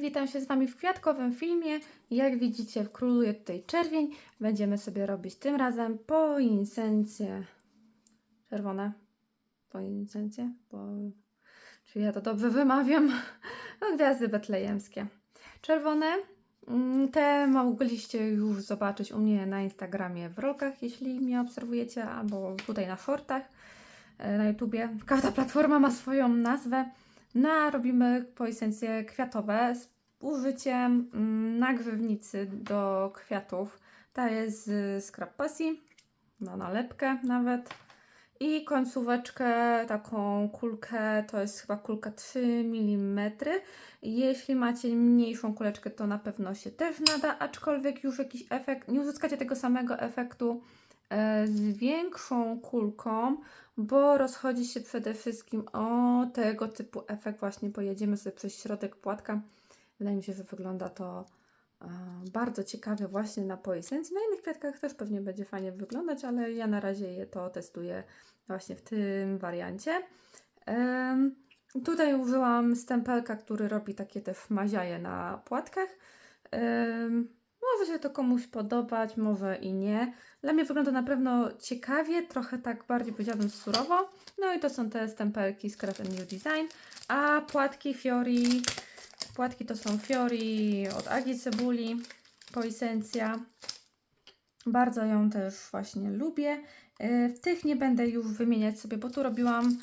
Witam się z Wami w kwiatkowym filmie. Jak widzicie, króluje tutaj czerwień. Będziemy sobie robić tym razem poinsencje czerwone. Poinsencje? Po... Czy ja to dobrze wymawiam? No, gwiazdy betlejemskie. Czerwone. Mm, Te mogliście już zobaczyć u mnie na Instagramie w rolkach, jeśli mnie obserwujecie, albo tutaj na shortach e, na YouTubie. Każda platforma ma swoją nazwę. No, robimy poisencje kwiatowe z użyciem mm, nagrzewnicy do kwiatów. Ta jest z Scrap Passi, ma nalepkę nawet. I końcóweczkę, taką kulkę, to jest chyba kulka 3 mm. Jeśli macie mniejszą kuleczkę, to na pewno się też nada, aczkolwiek już jakiś efekt, nie uzyskacie tego samego efektu z większą kulką, bo rozchodzi się przede wszystkim o tego typu efekt. Właśnie pojedziemy sobie przez środek płatka. Wydaje mi się, że wygląda to e, bardzo ciekawie właśnie na poesencji. Na innych kwiatkach też pewnie będzie fajnie wyglądać, ale ja na razie je to testuję właśnie w tym wariancie. Tutaj użyłam stempelka, który robi takie też maziaje na płatkach. Może się to komuś podobać, może i nie. Dla mnie wygląda na pewno ciekawie, trochę tak bardziej powiedziałabym surowo. No i to są te stempelki z Craft New Design. A płatki Fiori, płatki to są Fiori od Agi Cebuli, Poisencja. Bardzo ją też właśnie lubię. W tych nie będę już wymieniać sobie, bo tu robiłam,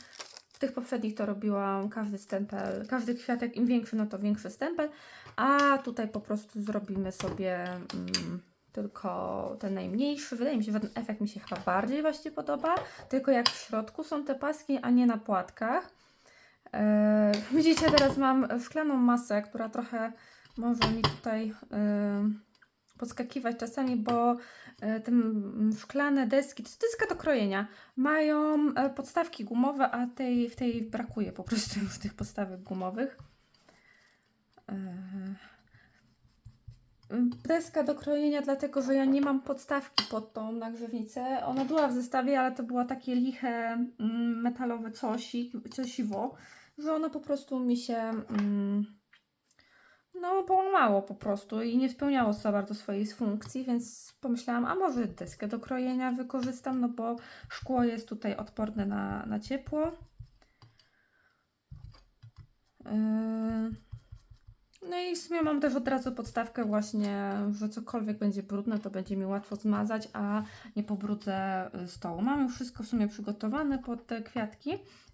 w tych poprzednich to robiłam każdy stempel, każdy kwiatek, im większy, no to większy stempel. A tutaj po prostu zrobimy sobie mm, tylko ten najmniejszy. Wydaje mi się, że ten efekt mi się chyba bardziej właśnie podoba. Tylko jak w środku są te paski, a nie na płatkach. E, widzicie, teraz mam szklaną masę, która trochę może mi tutaj e, podskakiwać czasami, bo e, te mm, szklane deski, to deska do krojenia, mają podstawki gumowe, a tej, w tej brakuje po prostu już tych podstawek gumowych. Deska do krojenia, dlatego że ja nie mam podstawki pod tą nagrzewnicę. Ona była w zestawie, ale to było takie liche mm, metalowe cosi, cosiwo, że ono po prostu mi się mm, no połamało po prostu i nie spełniało za bardzo swojej funkcji, więc pomyślałam, a może deskę do krojenia wykorzystam, no bo szkło jest tutaj odporne na, na ciepło. Yy. No i w sumie mam też od razu podstawkę właśnie, że cokolwiek będzie brudne, to będzie mi łatwo zmazać, a nie pobrudzę y, stołu. Mam już wszystko w sumie przygotowane pod te kwiatki,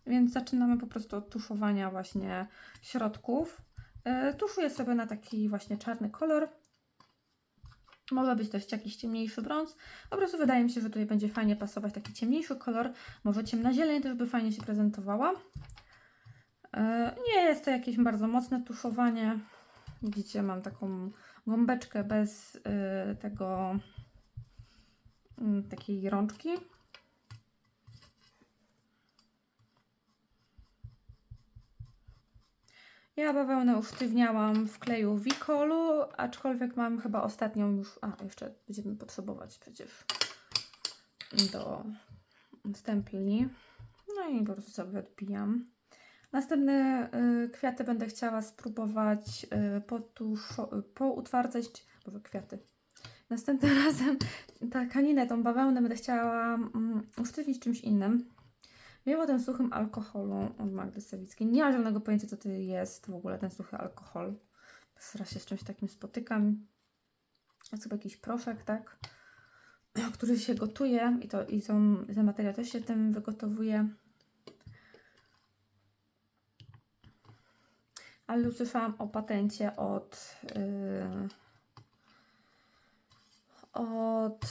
więc zaczynamy po prostu od tuszowania właśnie środków. Y, Tuszuję sobie na taki właśnie czarny kolor. Może być też jakiś ciemniejszy brąz. Po prostu wydaje mi się, że tutaj będzie fajnie pasować taki ciemniejszy kolor. Może ciemna zieleń też by fajnie się prezentowała. E, Nie jest to jakieś bardzo mocne tuszowanie. Widzicie, mam taką gąbeczkę bez y, tego y, takiej rączki. Ja bawełnę usztywniałam w kleju Wicolu, aczkolwiek mam chyba ostatnią już. A, jeszcze będziemy potrzebować przecież do stempli. No i po prostu sobie odbijam. Następne y, kwiaty będę chciała spróbować y, poutwardzać, może kwiaty. Następnym razem tkaninę, tą bawełnę będę chciała mm, usztywnić czymś innym. Wiem tym suchym alkoholu od Magdy Sawickiej. Nie mam żadnego pojęcia, co to jest w ogóle ten suchy alkohol. Pierwszy raz się z czymś takim spotykam. Jest chyba jakiś proszek, tak? Który się gotuje i, to, i ten materiał też się tym wygotowuje. Ale usłyszałam o patencie od yy, od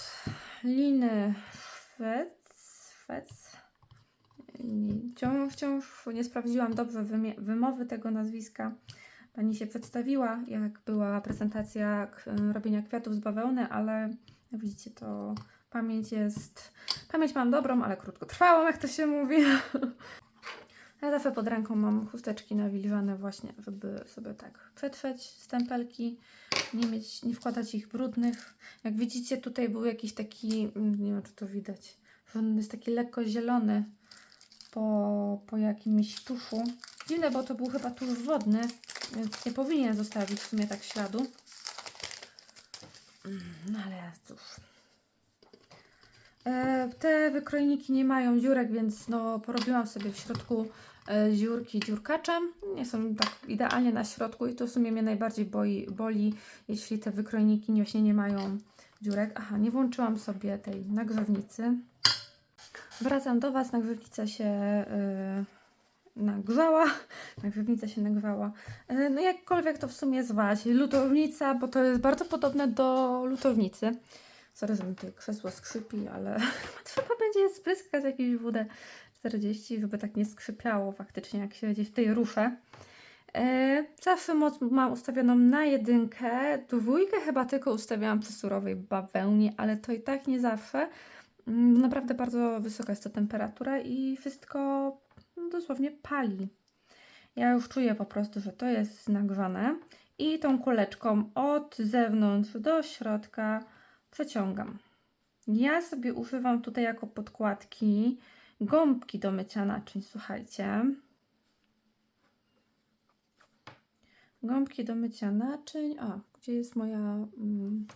Liny Szwec, Wciąż, wciąż nie sprawdziłam dobrze wymowy tego nazwiska. Pani się przedstawiła, jak była prezentacja robienia kwiatów z bawełny, ale jak widzicie, to pamięć jest. Pamięć mam dobrą, ale krótkotrwałą, jak to się mówi. Ja zawsze pod ręką mam chusteczki nawilżane właśnie, żeby sobie tak przetrzeć stempelki, nie mieć, nie wkładać ich brudnych. Jak widzicie tutaj był jakiś taki, mm, nie wiem czy to widać, on jest taki lekko zielony po, po jakimś tuszu. Dziwne, bo to był chyba tusz wodny, więc nie powinien zostawić w sumie tak śladu. Mm, No ale cóż. E, Te wykrojniki nie mają dziurek, więc no porobiłam sobie w środku e, dziurki dziurkaczem. Nie są tak idealnie na środku i to w sumie mnie najbardziej boi, boli, jeśli te wykrojniki właśnie nie mają dziurek. Aha, nie włączyłam sobie tej nagrzewnicy. Wracam do Was, nagrzewnica się yy, nagrzała. Nagrzewnica się nagrzała. Yy, no jakkolwiek to w sumie zwać. Lutownica, bo to jest bardzo podobne do lutownicy. Że mi tutaj krzesło skrzypi, ale trzeba będzie spryskać jakieś WD-40, żeby tak nie skrzypiało faktycznie, jak się gdzieś tutaj ruszę. E, Zawsze moc mam ustawioną na jedynkę. Dwójkę chyba tylko ustawiałam przy surowej bawełnie, ale to i tak nie zawsze. Mm, Naprawdę bardzo wysoka jest to temperatura i wszystko dosłownie pali. Ja już czuję po prostu, że to jest nagrzane i tą kuleczką od zewnątrz do środka przeciągam. Ja sobie używam tutaj jako podkładki gąbki do mycia naczyń, słuchajcie. Gąbki do mycia naczyń. A, gdzie jest moja mm,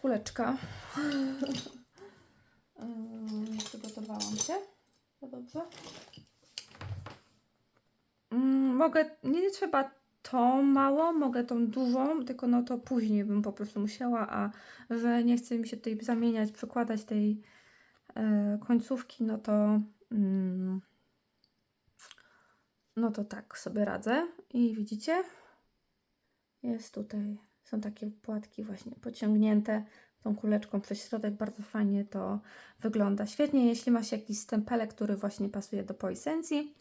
kuleczka? Yy, Przygotowałam się. To dobrze. Mm, mogę, nie, nie trzeba tą małą, mogę tą dużą, tylko no to później bym po prostu musiała, a że nie chce mi się tutaj zamieniać, przekładać tej e, końcówki, no to mm, no to tak sobie radzę. I widzicie? Jest tutaj, są takie płatki właśnie pociągnięte tą kuleczką przez środek. Bardzo fajnie to wygląda. Świetnie, jeśli ma się jakiś stempelek, który właśnie pasuje do poesencji,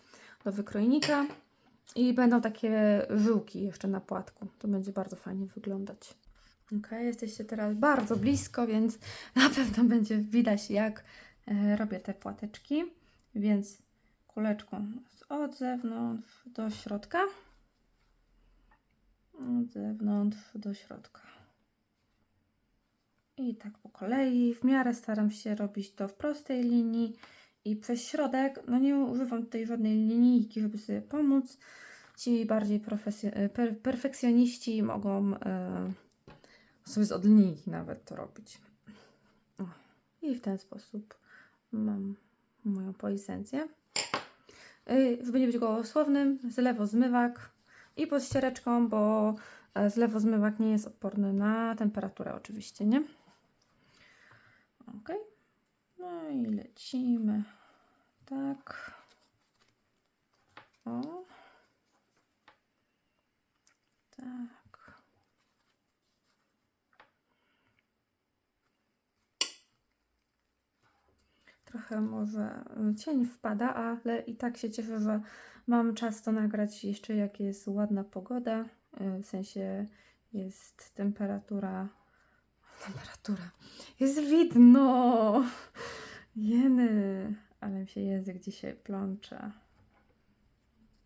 do wykrojnika. I będą takie żyłki jeszcze na płatku. To będzie bardzo fajnie wyglądać. Ok, jesteście teraz bardzo blisko, więc na pewno będzie widać, jak e, robię te płateczki. Więc kuleczką od zewnątrz do środka. Od zewnątrz do środka. I tak po kolei. W miarę staram się robić to w prostej linii i przez środek. No nie używam tutaj żadnej linijki, żeby sobie pomóc. Ci bardziej e, per- perfekcjoniści mogą e, sobie z od linijki nawet to robić. O. I w ten sposób mam moją poesencję. Y, żeby nie być gołosłownym, zlewo zmywak i pod ściereczką, bo e, zlewo zmywak nie jest odporny na temperaturę oczywiście, nie? Ok. No i lecimy. Tak. O. Tak. Trochę może cień wpada, ale i tak się cieszę, że mam czas to nagrać jeszcze jak jest ładna pogoda. y, W sensie jest temperatura. Temperatura. Jest widno! Jeny! Ale mi się język dzisiaj plącze.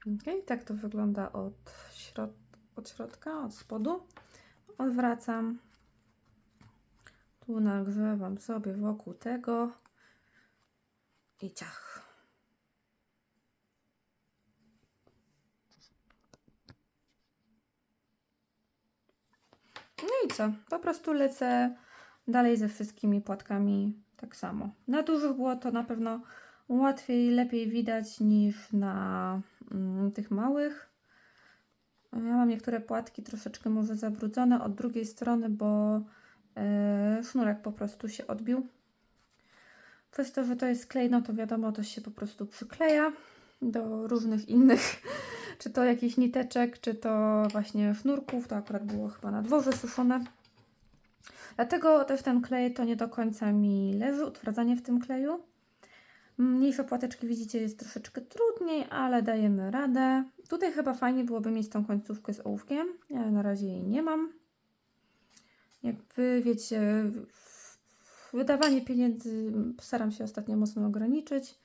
Ok, tak to wygląda od, środ od środka, od spodu. Odwracam. Tu nagrzewam sobie wokół tego i ciach. No i co? Po prostu lecę dalej ze wszystkimi płatkami tak samo. Na dużych było to na pewno łatwiej, lepiej widać niż na mm, tych małych. Ja mam niektóre płatki troszeczkę może zabrudzone od drugiej strony, bo e, sznurek po prostu się odbił. Przez to, że to jest klej, no to wiadomo, to się po prostu przykleja do różnych innych, czy to jakichś niteczek, czy to właśnie sznurków. To akurat było chyba na dworze suszone. Dlatego też ten klej to nie do końca mi leży, utwardzanie w tym kleju. Mniejsze płateczki widzicie jest troszeczkę trudniej, ale dajemy radę. Tutaj chyba fajnie byłoby mieć tą końcówkę z ołówkiem. Ja na razie jej nie mam. Jak wy wiecie, wydawanie pieniędzy staram się ostatnio mocno ograniczyć.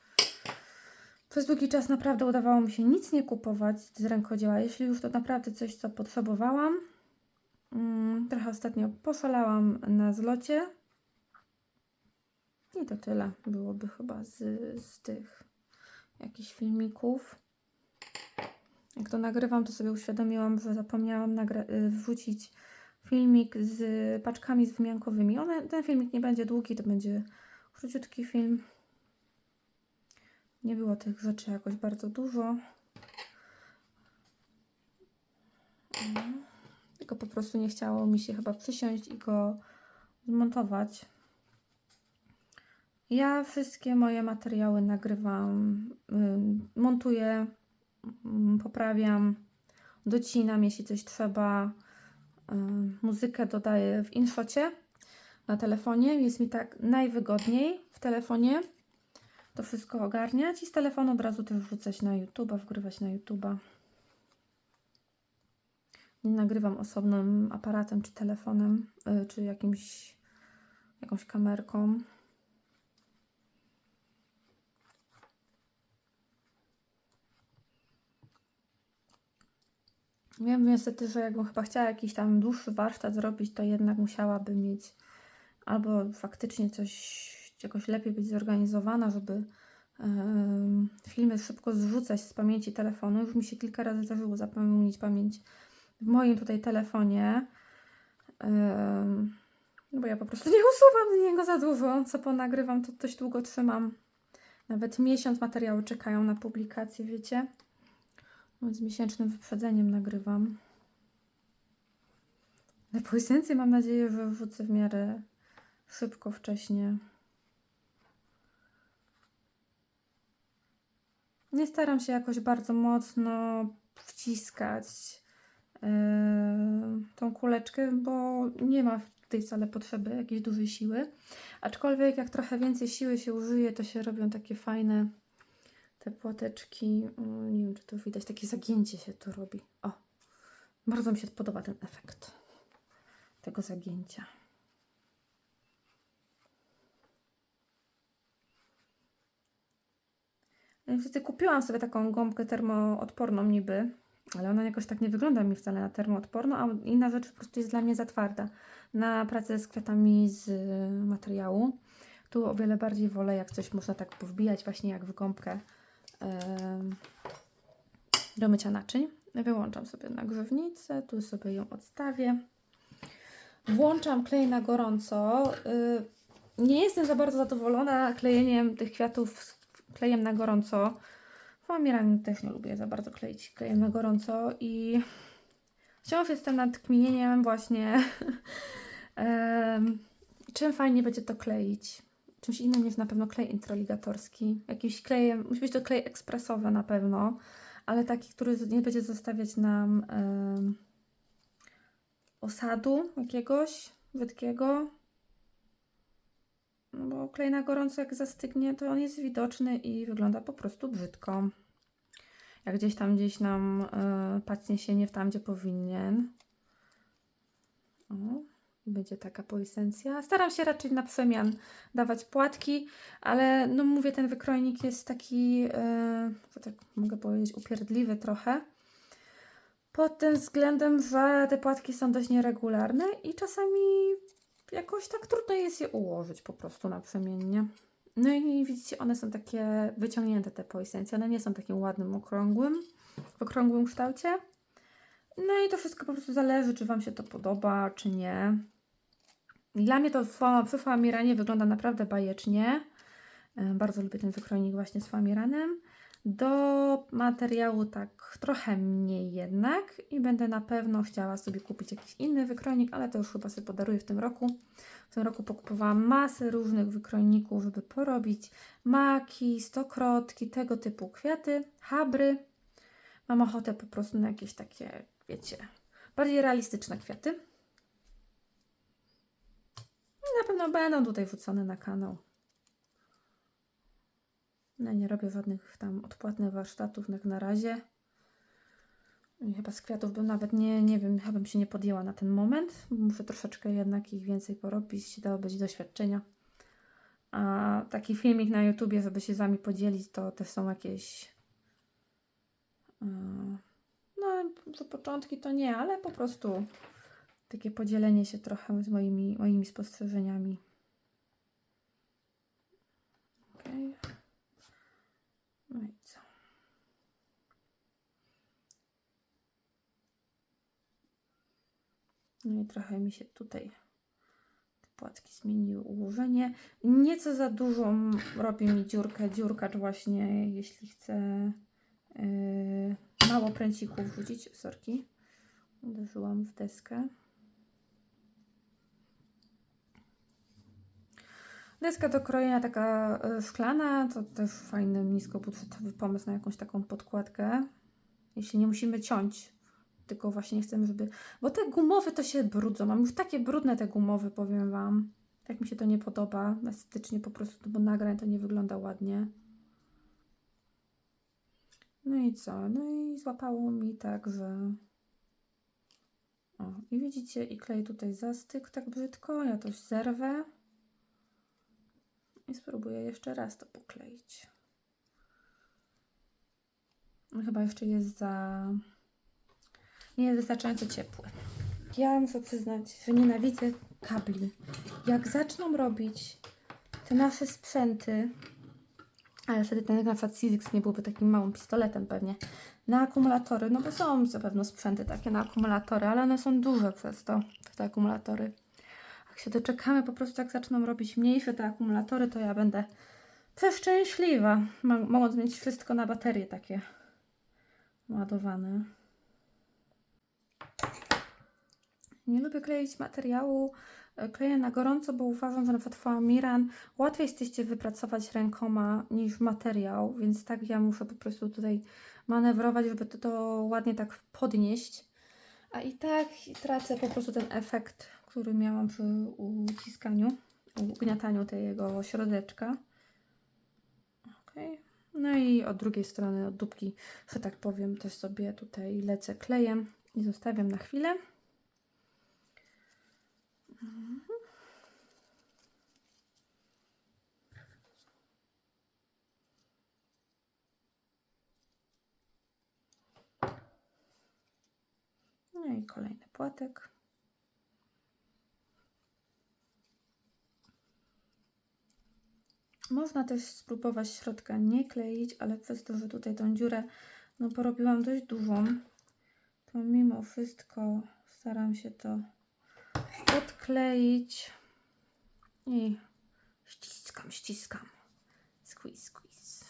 Przez długi czas naprawdę udawało mi się nic nie kupować z rękodzieła. Jeśli już to naprawdę coś, co potrzebowałam. Mm, trochę ostatnio poszalałam na zlocie. I to tyle byłoby chyba z, z tych jakichś filmików. Jak to nagrywam, to sobie uświadomiłam, że zapomniałam y, wrzucić filmik z paczkami z wymiankowymi. One, ten filmik nie będzie długi, to będzie króciutki film. Nie było tych rzeczy jakoś bardzo dużo. Tylko po prostu nie chciało mi się chyba przysiąść i go zmontować. Ja wszystkie moje materiały nagrywam, montuję, poprawiam, docinam, jeśli coś trzeba. Muzykę dodaję w InShocie na telefonie. Jest mi tak najwygodniej w telefonie to wszystko ogarniać i z telefonu od razu też wrzucać na YouTube, wgrywać na YouTube'a. Nie nagrywam osobnym aparatem czy telefonem, y, czy jakimś, jakąś kamerką. Wiem niestety, że jakbym chyba chciała jakiś tam dłuższy warsztat zrobić, to jednak musiałabym mieć albo faktycznie coś, jakoś lepiej być zorganizowana, żeby filmy szybko zrzucać z pamięci telefonu. Już mi się kilka razy zdarzyło zapomnieć pamięć w moim tutaj telefonie. no bo ja po prostu nie usuwam z niego za dużo. Co ponagrywam, to dość długo trzymam. Nawet miesiąc materiały czekają na publikację, wiecie. Z miesięcznym wyprzedzeniem nagrywam. Na esencję mam nadzieję, że wrzucę w miarę szybko, wcześnie. Nie staram się jakoś bardzo mocno wciskać yy, tą kuleczkę, bo nie ma tej wcale potrzeby jakiejś dużej siły. Aczkolwiek jak trochę więcej siły się użyje, to się robią takie fajne te płateczki. Nie wiem, czy to widać, takie zagięcie się tu robi. O, bardzo mi się podoba ten efekt tego zagięcia. Niestety kupiłam sobie taką gąbkę termoodporną niby, ale ona jakoś tak nie wygląda mi wcale na termoodporną, a inna rzecz po prostu jest dla mnie za twarda na pracę z kwiatami z y, materiału. Tu o wiele bardziej wolę, jak coś można tak powbijać właśnie jak w gąbkę do mycia naczyń. Wyłączam sobie nagrzewnicę, tu sobie ją odstawię. Włączam klej na gorąco. Y, Nie jestem za bardzo zadowolona klejeniem tych kwiatów klejem na gorąco. Famiran też nie lubię za bardzo kleić klejem na gorąco i wciąż jestem nad kminieniem właśnie czym fajnie będzie to kleić. Czymś innym niż na pewno klej introligatorski. Jakimś klejem, musi być to klej ekspresowy na pewno, ale taki, który nie będzie zostawiać nam osadu jakiegoś brzydkiego. Bo klej na gorąco jak zastygnie, to on jest widoczny i wygląda po prostu brzydko. Jak gdzieś tam, gdzieś nam yy, pacnie się nie w tam, gdzie powinien. O, będzie taka poesencja. Staram się raczej na przemian dawać płatki, ale no mówię, ten wykrojnik jest taki, że tak mogę powiedzieć, upierdliwy trochę. Pod tym względem, że te płatki są dość nieregularne i czasami jakoś tak trudno jest je ułożyć po prostu naprzemiennie. No i widzicie, one są takie wyciągnięte, te poesencje. One nie są takim ładnym, okrągłym, w okrągłym kształcie. No i to wszystko po prostu zależy, czy Wam się to podoba, czy nie. Dla mnie to przy Famiranie wygląda naprawdę bajecznie. E, Bardzo lubię ten wykrojnik właśnie z Famiranem. Do materiału tak trochę mniej jednak i będę na pewno chciała sobie kupić jakiś inny wykrojnik, ale to już chyba sobie podaruję w tym roku. W tym roku pokupowałam masę różnych wykrojników, żeby porobić maki, stokrotki, tego typu kwiaty, habry. Mam ochotę po prostu na jakieś takie, wiecie, bardziej realistyczne kwiaty. Na pewno będą tutaj wrzucone na kanał. No nie robię żadnych tam odpłatnych warsztatów jak na razie. Chyba z kwiatów bym nawet nie, nie wiem, chyba bym się nie podjęła na ten moment. Muszę troszeczkę jednak ich więcej porobić, dało być doświadczenia. A taki filmik na YouTubie, żeby się z Wami podzielić, to też są jakieś... yy, No, że początki to nie, ale po prostu takie podzielenie się trochę z moimi, moimi spostrzeżeniami. Okej. No i co? No i trochę mi się tutaj te płatki zmieniły ułożenie. Nieco za dużą robi mi dziurkę, dziurkacz właśnie, jeśli chcę yy, mało pręcików wrzucić. Sorki, uderzyłam w deskę. Deska do krojenia taka y, szklana, to też fajny, niskobudżetowy pomysł na jakąś taką podkładkę. Jeśli nie musimy ciąć, tylko właśnie chcemy, żeby... Bo te gumowe to się brudzą. Mam już takie brudne te gumowe, powiem Wam. Tak mi się to nie podoba. Estetycznie po prostu, bo nagrań to nie wygląda ładnie. No i co? No i złapało mi tak, że... O, i widzicie, i klej tutaj zastyk tak brzydko. Ja to zerwę. I spróbuję jeszcze raz to pokleić. No Chyba jeszcze jest za. Nie jest wystarczająco ciepły. Ja muszę przyznać, że nienawidzę kabli. Jak zaczną robić te nasze sprzęty, ale wtedy ten na przykład Silix nie byłby takim małym pistoletem pewnie, na akumulatory, no bo są zapewne sprzęty takie na akumulatory, ale one są duże przez to, te akumulatory. Jak się doczekamy, po prostu jak zaczną robić mniejsze te akumulatory, to ja będę przeszczęśliwa. Mogąc mieć wszystko na baterie takie ładowane. Nie lubię kleić materiału, e, kleję na gorąco, bo uważam, że na przykład łatwiej jesteście wypracować rękoma niż materiał, więc tak ja muszę po prostu tutaj manewrować, żeby to, to ładnie tak podnieść. A i tak tracę po prostu ten efekt, który miałam przy uciskaniu, ugniataniu tego środeczka. No i od drugiej strony, od dupki, że tak powiem, też sobie tutaj lecę klejem i zostawiam na chwilę. Mhm. No i kolejny płatek. Można też spróbować środka nie kleić, ale przez to, że tutaj tą dziurę no, porobiłam dość dużą, to mimo wszystko staram się to odkleić i ściskam, ściskam. Squeeze, squeeze.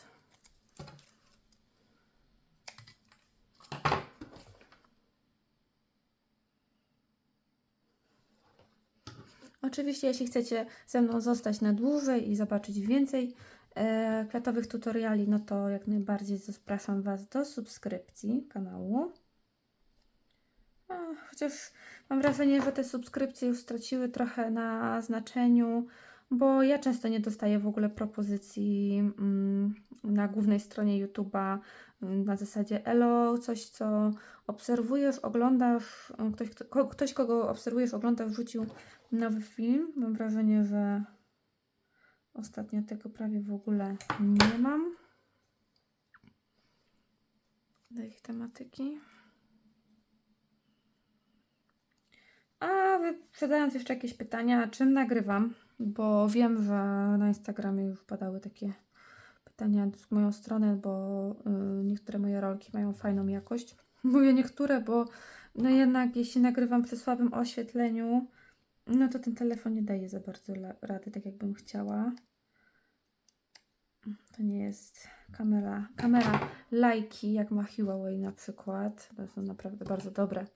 Oczywiście, jeśli chcecie ze mną zostać na dłużej i zobaczyć więcej e, tutoriali, no to jak najbardziej zapraszam Was do subskrypcji kanału. A, chociaż mam wrażenie, że te subskrypcje już straciły trochę na znaczeniu, bo ja często nie dostaję w ogóle propozycji mm, na głównej stronie YouTube'a mm, na zasadzie Elo, coś co obserwujesz, oglądasz, mm, ktoś, kto, ktoś kogo obserwujesz, oglądasz, wrzucił nowy film. Mam wrażenie, że ostatnio tego prawie w ogóle nie mam. Do ich tematyki. A wyprzedzając jeszcze jakieś pytania, czym nagrywam? Bo wiem, że na Instagramie już padały takie pytania w moją stronę, bo y, niektóre moje rolki mają fajną jakość. Mówię niektóre, bo no jednak jeśli nagrywam przy słabym oświetleniu, no to ten telefon nie daje za bardzo rady, tak jakbym chciała. To nie jest kamera, kamera lajki, jak ma Huawei na przykład. To są naprawdę bardzo dobre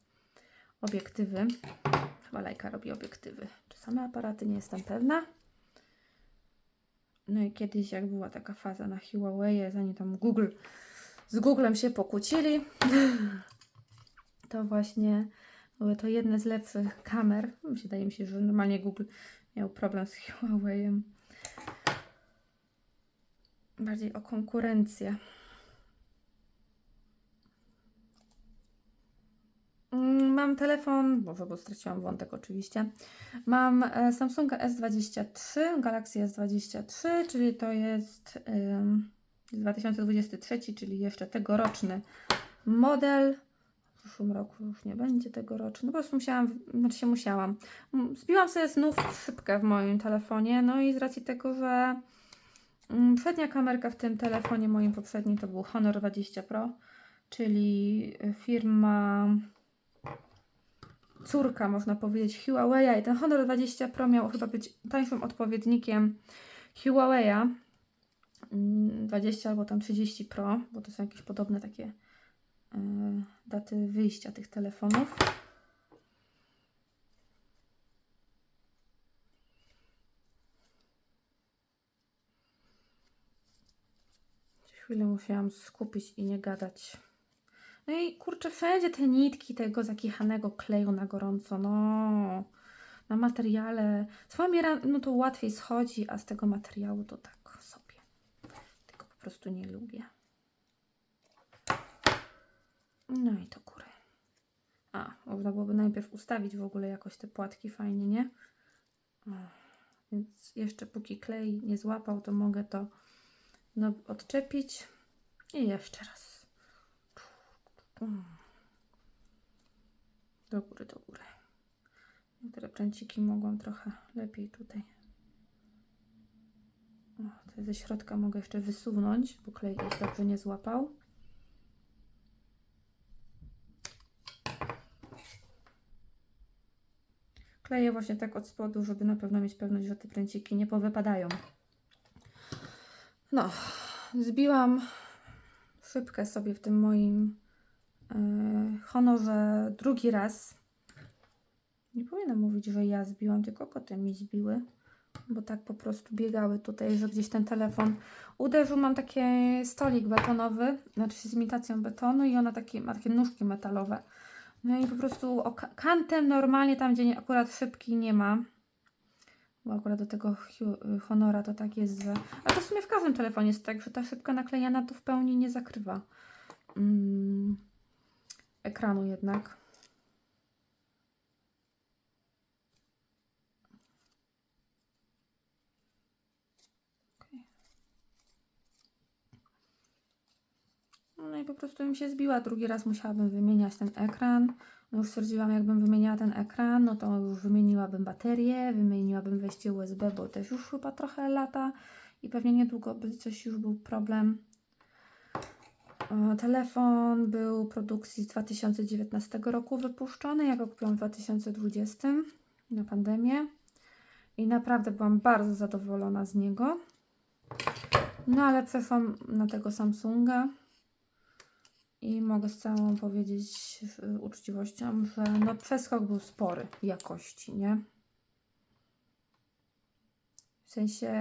obiektywy. Chyba robi obiektywy. Czy same aparaty? Nie jestem pewna. No i kiedyś, jak była taka faza na Huawei, zanim tam Google z Googlem się pokłócili, to właśnie były to jedne z lepszych kamer. Wydaje mi się, że normalnie Google miał problem z Huawei'em. Bardziej o konkurencję. Mm, Telefon, Boże, bo straciłam wątek oczywiście. Mam e, Samsunga S23, Galaxy S23, czyli to jest ym, 2023, czyli jeszcze tegoroczny model. W przyszłym roku już nie będzie tegoroczny, po prostu musiałam, znaczy się musiałam. Zbiłam sobie znów szybkę w moim telefonie, no i z racji tego, że mm, przednia kamerka w tym telefonie moim poprzednim to był Honor 20 Pro, czyli firma córka, można powiedzieć, Huawei'a i ten Honor 20 Pro miał chyba być tańszym odpowiednikiem Huawei'a mm, 20 albo tam 30 Pro, bo to są jakieś podobne takie e, daty wyjścia tych telefonów. Chwilę musiałam skupić i nie gadać. No i kurczę, wszędzie te nitki tego zakichanego kleju na gorąco, no. Na materiale. Z foamiera, no to łatwiej schodzi, a z tego materiału to tak sobie. Tego po prostu nie lubię. No i to góry. A, można byłoby najpierw ustawić w ogóle jakoś te płatki fajnie, nie? Więc jeszcze póki klej nie złapał, to mogę to no, odczepić i jeszcze raz. Do góry, do góry. Niektóre pręciki mogą trochę lepiej tutaj. O, te ze środka mogę jeszcze wysunąć, bo klej ich dobrze nie złapał. Kleję właśnie tak od spodu, żeby na pewno mieć pewność, że te pręciki nie powypadają. No, zbiłam szybkę sobie w tym moim e, honorze drugi raz. Nie powinnam mówić, że ja zbiłam, tylko koty mi zbiły, bo tak po prostu biegały tutaj, że gdzieś ten telefon uderzył. Mam taki stolik betonowy, znaczy z imitacją betonu i ona takie, ma takie nóżki metalowe. No i po prostu kantem normalnie tam, gdzie akurat szybki nie ma, bo akurat do tego Honora to tak jest, że... A to w sumie w każdym telefonie jest tak, że ta szybka naklejana to w pełni nie zakrywa mm, ekranu jednak. No i po prostu mi się zbiła. Drugi raz musiałabym wymieniać ten ekran. No już stwierdziłam, jakbym wymieniała ten ekran, no to już wymieniłabym baterię, wymieniłabym wejście USB, bo też już chyba trochę lata i pewnie niedługo by coś już był problem. E, Telefon był produkcji z 2019 roku wypuszczony. Ja go kupiłam w 2020 na pandemię i naprawdę byłam bardzo zadowolona z niego. No ale przeszłam na tego Samsunga i mogę z całą powiedzieć y, uczciwością, że no przeskok był spory jakości, nie? W sensie,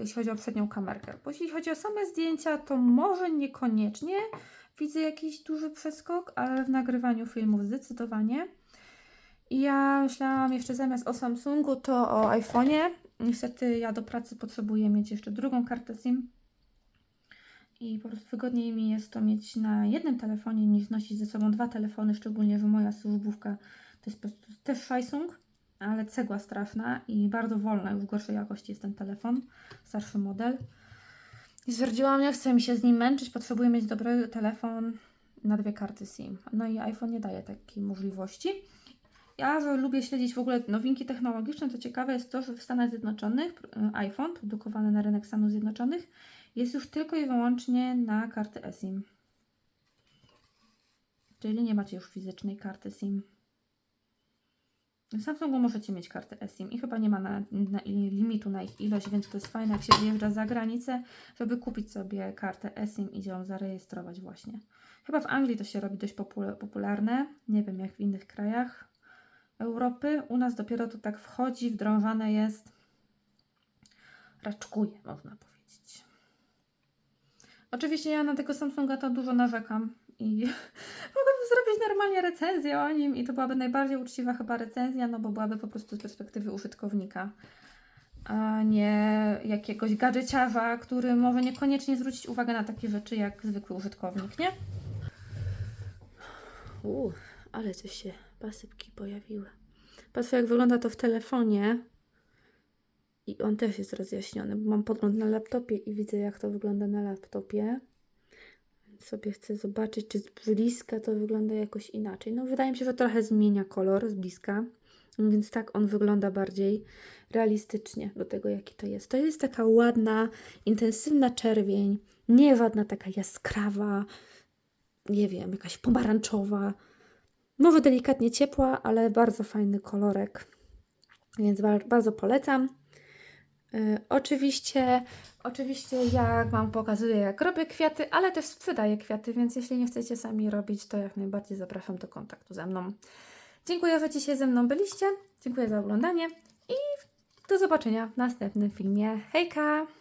jeśli chodzi o przednią kamerkę. Bo jeśli chodzi o same zdjęcia, to może niekoniecznie widzę jakiś duży przeskok, ale w nagrywaniu filmów zdecydowanie. I ja myślałam jeszcze zamiast o Samsungu, to o iPhone'ie. Niestety ja do pracy potrzebuję mieć jeszcze drugą kartę SIM. I po prostu wygodniej mi jest to mieć na jednym telefonie niż nosić ze sobą dwa telefony, szczególnie, że moja służbówka to jest po prostu też Samsung, ale cegła straszna i bardzo wolna, już gorszej jakości jest ten telefon, starszy model. I stwierdziłam, nie chcę mi się z nim męczyć, potrzebuję mieć dobry telefon na dwie karty SIM. No i iPhone nie daje takiej możliwości. Ja, że lubię śledzić w ogóle nowinki technologiczne, to ciekawe jest to, że w Stanach Zjednoczonych y, iPhone produkowany na rynek Stanów Zjednoczonych jest już tylko i wyłącznie na karty eSIM. Czyli nie macie już fizycznej karty SIM. W Samsungu możecie mieć kartę eSIM i chyba nie ma na, na, limitu na ich ilość, więc to jest fajne, jak się wyjeżdża za granicę, żeby kupić sobie kartę eSIM i ją zarejestrować właśnie. Chyba w Anglii to się robi dość popul- popularne, nie wiem jak w innych krajach Europy. U nas dopiero to tak wchodzi, wdrążane jest, raczkuje można powiedzieć. Oczywiście ja na tego Samsunga to dużo narzekam i mogłabym zrobić normalnie recenzję o nim i to byłaby najbardziej uczciwa chyba recenzja, no bo byłaby po prostu z perspektywy użytkownika, a nie jakiegoś gadżeciarza, który może niekoniecznie zwrócić uwagę na takie rzeczy jak zwykły użytkownik, nie? Uuu, ale coś się pasypki pojawiły. Patrzę jak wygląda to w telefonie i on też jest rozjaśniony, bo mam podgląd na laptopie i widzę, jak to wygląda na laptopie. Sobie chcę zobaczyć, czy z bliska to wygląda jakoś inaczej. No, wydaje mi się, że trochę zmienia kolor z bliska, więc tak on wygląda bardziej realistycznie do tego, jaki to jest. To jest taka ładna, intensywna czerwień, nie żadna taka jaskrawa, nie wiem, jakaś pomarańczowa. Nowy delikatnie ciepła, ale bardzo fajny kolorek. Więc ba- bardzo polecam. Y, oczywiście, oczywiście ja Wam pokazuję, jak robię kwiaty, ale też sprzedaję kwiaty, więc jeśli nie chcecie sami robić, to jak najbardziej zapraszam do kontaktu ze mną. Dziękuję, że dzisiaj ze mną byliście. Dziękuję za oglądanie i do zobaczenia w następnym filmie. Hejka!